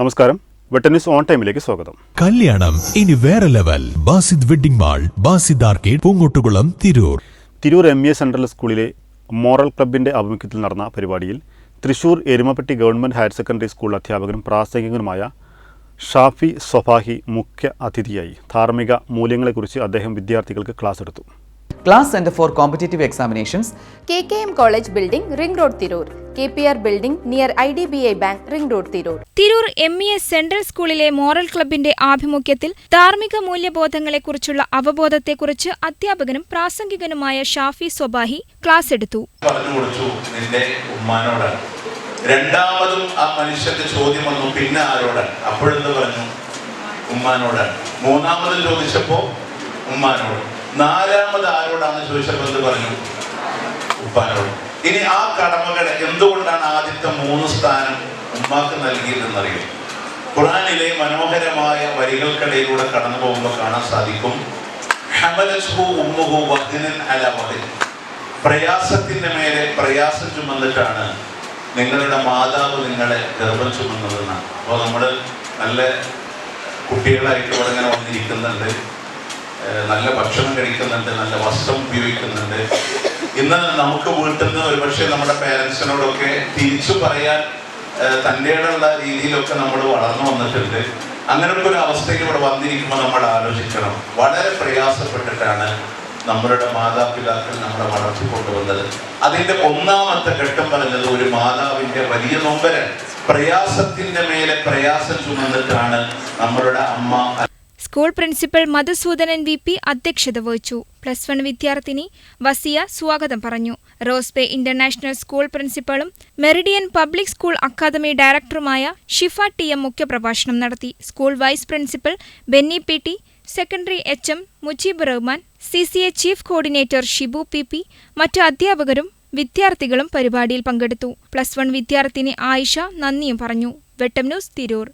നമസ്കാരം. വെട്ടന്യൂസ് ഓൺ ടൈമിലേക്ക് സ്വാഗതം. കല്യാണം. ഇനി വേറെ level. Basid wedding mall Basid arcade Poonkottukulam Tirur. Tirur M A central സ്കൂളിലെ മോറൽ ക്ലബിന്റെ ആഭിമുഖ്യത്തിൽ നടന്ന പരിപാടിയിൽ Thrissur Erumapetty government higher secondary school അധ്യാപകനും പ്രാസംഗികനുമായ ഷാഫി സൊഫാഹി മുഖ്യ അതിഥിയായി. ധാർമ്മിക മൂല്യങ്ങളെക്കുറിച്ച് അദ്ദേഹം വിദ്യാർത്ഥികൾക്ക് ക്ലാസ് എടുത്തു. Class M college building ring road Tirur K P R building near I D B I bank ring road Tirur Tirur M E S central സ്കൂളിലെ moral ക്ലബിന്റെ ആഭിമുഖ്യത്തിൽ ധാർമ്മിക മൂല്യബോധങ്ങളെക്കുറിച്ചുള്ള അവബോധത്തെക്കുറിച്ച് അധ്യാപകനും പ്രാസംഗികനുമായ ഷാഫി സ്വബാഹി ക്ലാസ് എടുത്തു. പറഞ്ഞു നിന്റെ ഉമ്മാനോടാണ്. രണ്ടാമതും ആ മനുഷ്യന്റെ ചോദ്യം വന്നു പിന്നെ ആരോടാണ്? അപ്പോഴെന്ത് പറഞ്ഞു? ഉമ്മാനോടാണ്. മൂന്നാമതും ചോദിച്ചപ്പോ ഉമ്മാനോട്. നാലാമത് ആരോടാണ് ചോദിച്ചപ്പോ പറഞ്ഞു? ഉപ്പാനോട്. ഇനി ആ കടമകളെ എന്തുകൊണ്ടാണ് ആദ്യത്തെ മൂന്ന് സ്ഥാനം ഉമ്മാക്ക് നൽകിയതെന്നറിയും? ഖുറാനിലെ മനോഹരമായ വരികൾക്കിടയിലൂടെ കടന്നു പോകുമ്പോൾ കാണാൻ സാധിക്കും. പ്രയാസത്തിന്റെ മേലെ പ്രയാസം ചുമന്നിട്ടാണ് നിങ്ങളുടെ മാതാവ് നിങ്ങളെ ഗർഭം ചുമന്നതെന്നാണ്. അപ്പോൾ നമ്മൾ നല്ല കുട്ടികളായിട്ട് ഇവിടെ ഇങ്ങനെ വന്നിരിക്കുന്നുണ്ട്. നല്ല ഭക്ഷണം കഴിക്കുന്നുണ്ട് നല്ല വസ്ത്രം ഉപയോഗിക്കുന്നുണ്ട്. ഇന്ന് നമുക്ക് വീട്ടിൽ നിന്ന് ഒരുപക്ഷെ നമ്മുടെ പേരൻസിനോടൊക്കെ തിരിച്ചു പറയാൻ തന്റെ രീതിയിലൊക്കെ നമ്മൾ വളർന്നു വന്നിട്ടുണ്ട്. അങ്ങനത്തെ ഒരു അവസ്ഥയിൽ ഇവിടെ വന്നിരിക്കുമ്പോൾ നമ്മൾ ആലോചിക്കണം. വളരെ പ്രയാസപ്പെട്ടിട്ടാണ് നമ്മളുടെ മാതാപിതാക്കൾ നമ്മളെ വളർത്തിക്കൊണ്ടുവന്നത് അതിന്റെ ഒന്നാമത്തെ ഘട്ടം പറഞ്ഞത് ഒരു മാതാവിന്റെ വലിയ നൊമ്പരൻ പ്രയാസത്തിന്റെ മേലെ പ്രയാസം ചുമന്നിട്ടാണ് നമ്മളുടെ അമ്മ school principal Madhusoodanan V P അധ്യക്ഷത വഹിച്ചു. പ്ലസ് വൺ വിദ്യാർത്ഥിനി വസിയ സ്വാഗതം പറഞ്ഞു. റോസ്ബേ ഇന്റർനാഷണൽ സ്കൂൾ പ്രിൻസിപ്പളും മെറിഡിയൻ പബ്ലിക് സ്കൂൾ അക്കാദമി ഡയറക്ടറുമായ ഷിഫ ടി എം മുഖ്യപ്രഭാഷണം നടത്തി. School vice principal Benny P T secondary H M Mujeeb Rahman C C A chief coordinator Shibu P P മറ്റു അധ്യാപകരും വിദ്യാർത്ഥികളും പരിപാടിയിൽ പങ്കെടുത്തു. പ്ലസ് വൺ വിദ്യാർത്ഥിനി ആയിഷ നന്ദിയും പറഞ്ഞു. വെട്ടം ന്യൂസ് തിരൂർ.